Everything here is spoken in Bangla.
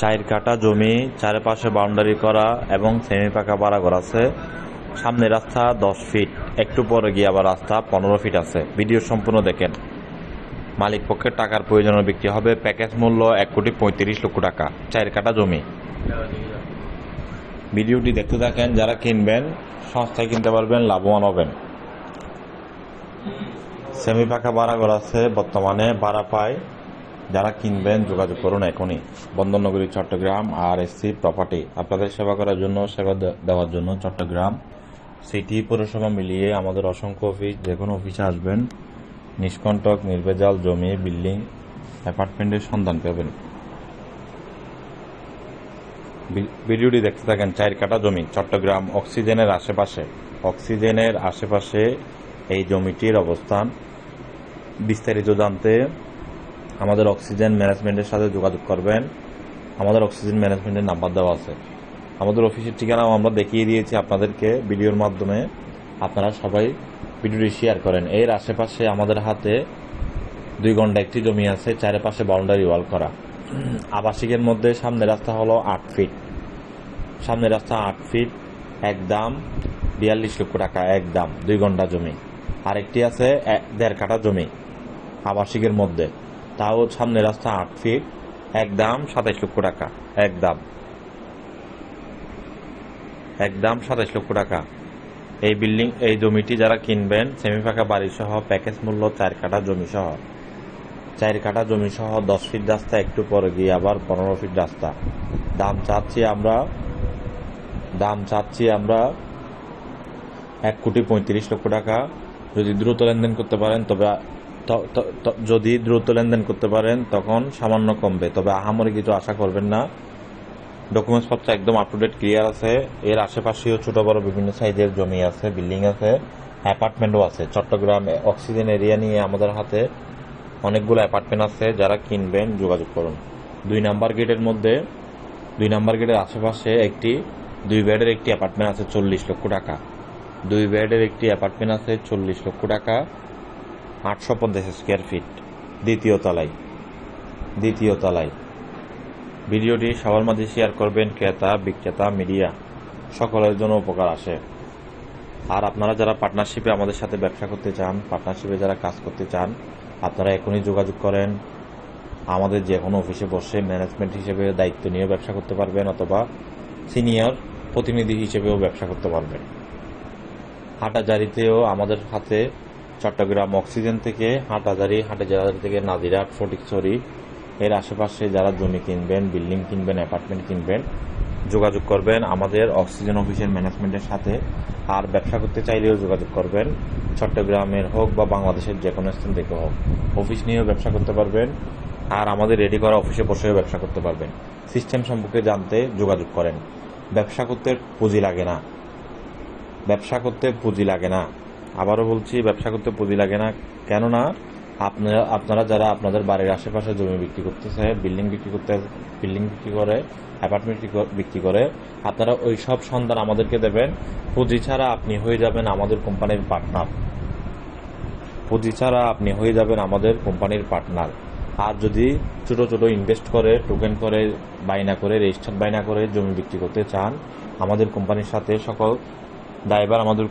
চার কাটা জমি, চারপাশে বাউন্ডারি করা এবং সেমি পাকা বাড়াঘর আছে। সামনে রাস্তা দশ ফিট, একটু পরে গিয়ে আবার রাস্তা পনেরো ফিট আছে। ভিডিও সম্পূর্ণ দেখেন। মালিক পক্ষের টাকার প্রয়োজনে বিক্রি হবে। প্যাকেজ মূল্য এক কোটি পঁয়ত্রিশ লক্ষ টাকা। চার কাটা জমি। ভিডিওটি দেখতে থাকেন যারা কিনবেন, সস্তায় কিনতে পারবেন, লাভবান হবেন। সেমি পাকা বাড়াঘর আছে বর্তমানে, ভাড়া পায় যারা কিনবেন, যোগাযোগ করুন এখনই। বন্দরনগরী, চট্টগ্রাম আর এসসি প্রপার্টি আপনাদের সেবা করার জন্য, সেবা দেওয়ার জন্য চট্টগ্রাম সিটি পৌরসভা মিলিয়ে আমাদের অসংখ্য অফিস যে কোনো অফিসে আসবেন। নিষ্কণ্টক নির্ভেজাল জমি, বিল্ডিং, অ্যাপার্টমেন্টের সন্ধান পাবেন। ভিডিওটি দেখতে থাকেন চার কাটা জমি, চট্টগ্রাম অক্সিজেনের আশেপাশে। অক্সিজেনের আশেপাশে এই জমিটির অবস্থান। বিস্তারিত জানতে আমাদের অক্সিজেন ম্যানেজমেন্টের সাথে যোগাযোগ করবেন। আমাদের অক্সিজেন ম্যানেজমেন্টের নাম্বার দেওয়া আছে। আমাদের অফিসের ঠিকানাও আমরা দেখিয়ে দিয়েছি আপনাদেরকে ভিডিওর মাধ্যমে। আপনারা সবাই ভিডিওটি শেয়ার করেন। এর আশেপাশে আমাদের হাতে দুই ঘণ্টা একটি জমি আছে, চারিপাশে বাউন্ডারি ওয়াল করা। আবাসিকের মধ্যে সামনে রাস্তা হলো আট ফিট। সামনে রাস্তা আট ফিট, এক দাম বিয়াল্লিশ লক্ষ টাকা, এক দাম দুই ঘণ্টা জমি। আরেকটি আছে দেড় কাঠা জমি আবাসিকের মধ্যে। তাও সামনে রাস্তা আট ফিট এক দাম সাতাইশ লক্ষ টাকা এক দাম এক দাম সাতাইশ লক্ষ টাকা। এই বিল্ডিং, এই জমিটি যারা কিনবেন সেমি ফাঁকা বাড়ি সহ প্যাকেজ মূল্য চার কাঠা জমি সহ চার কাঠা জমি সহ দশ ফিট রাস্তা, একটু পরে গিয়ে আবার পনেরো ফিট রাস্তা। দাম চাচ্ছি আমরা, দাম চাচ্ছি আমরা এক কোটি পঁয়ত্রিশ লক্ষ টাকা। যদি দ্রুত লেনদেন করতে পারেন, তবে যদি দ্রুত লেনদেন করতে পারেন, তখন সামান্য কমবে। তবে আহামরি কিছু আশা করবেন না। ডকুমেন্টস পত্র একদম আপ টু ডেট ক্লিয়ার আছে। এর আশেপাশেও ছোট বড় বিভিন্ন সাইজের জমি আছে বিল্ডিং আছে অ্যাপার্টমেন্টও আছে। চট্টগ্রামে অক্সিজেন এরিয়া নিয়ে আমাদের হাতে অনেকগুলো অ্যাপার্টমেন্ট আছে, যারা কিনবেন, যোগাযোগ করুন। দুই নাম্বার গেটের মধ্যে, দুই নাম্বার গেটের আশেপাশে একটি, দুই বেডের একটি অ্যাপার্টমেন্ট আছে চল্লিশ লক্ষ টাকা। দুই বেডের একটি অ্যাপার্টমেন্ট আছে চল্লিশ লক্ষ টাকা। আটশো পঞ্চাশ স্কোয়ার ফিট দ্বিতীয় তলায়। দ্বিতীয় তলায়। ভিডিওটি সবার মাঝে শেয়ার করবেন ক্রেতা, বিক্রেতা মিডিয়া সকলের জন্য উপকার আসে। আর আপনারা যারা পার্টনারশিপে আমাদের সাথে ব্যবসা করতে চান পার্টনারশিপে যারা কাজ করতে চান, আপনারা এখনই যোগাযোগ করেন। আমাদের যে কোনো অফিসে বসে ম্যানেজমেন্ট হিসেবে দায়িত্ব নিয়ে ব্যবসা করতে পারবেন অথবা সিনিয়র প্রতিনিধি হিসেবেও ব্যবসা করতে পারবেন। হাটাজারিতেও আমাদের হাতে চট্টগ্রাম অক্সিজেন থেকে হাটাজারি হাটাজারি থেকে নাজিরাট ফটিকছড়ি, এর আশেপাশে যারা জমি কিনবেন, বিল্ডিং কিনবেন, অ্যাপার্টমেন্ট কিনবেন, যোগাযোগ করবেন আমাদের অক্সিজেন অফিসের ম্যানেজমেন্টের সাথে। আর ব্যবসা করতে চাইলেও যোগাযোগ করবেন, চট্টগ্রামের হোক বা বাংলাদেশের যে কোনো স্থান থেকে হোক। অফিস নিয়েও ব্যবসা করতে পারবেন, আর আমাদের রেডি করা অফিসে বসেও ব্যবসা করতে পারবেন। সিস্টেম সম্পর্কে জানতে যোগাযোগ করেন। ব্যবসা করতে পুঁজি লাগে না। ব্যবসা করতে পুঁজি লাগে না। আবারও বলছি, ব্যবসা করতে পুঁজি লাগে না। কেননা আপনারা আপনারা যারা আপনাদের বাড়ির আশেপাশে জমি বিক্রি করতেছে, বিল্ডিং বিক্রি করতে, বিল্ডিং বিক্রি করে, অ্যাপার্টমেন্ট বিক্রি করে, আপনারা ওই সব সন্ধান আমাদেরকে দেবেন। পুঁজি ছাড়া আপনি হয়ে যাবেন আমাদের কোম্পানির পার্টনার। পুঁজি ছাড়া আপনি হয়ে যাবেন আমাদের কোম্পানির পার্টনার। আর যদি ছোট ছোট ইনভেস্ট করে, টোকেন করে বাইনা করে, রেজিস্টার বাইনা করে জমি বিক্রি করতে চান, আমাদের কোম্পানির সাথে সকল ড্রাইভার আমাদের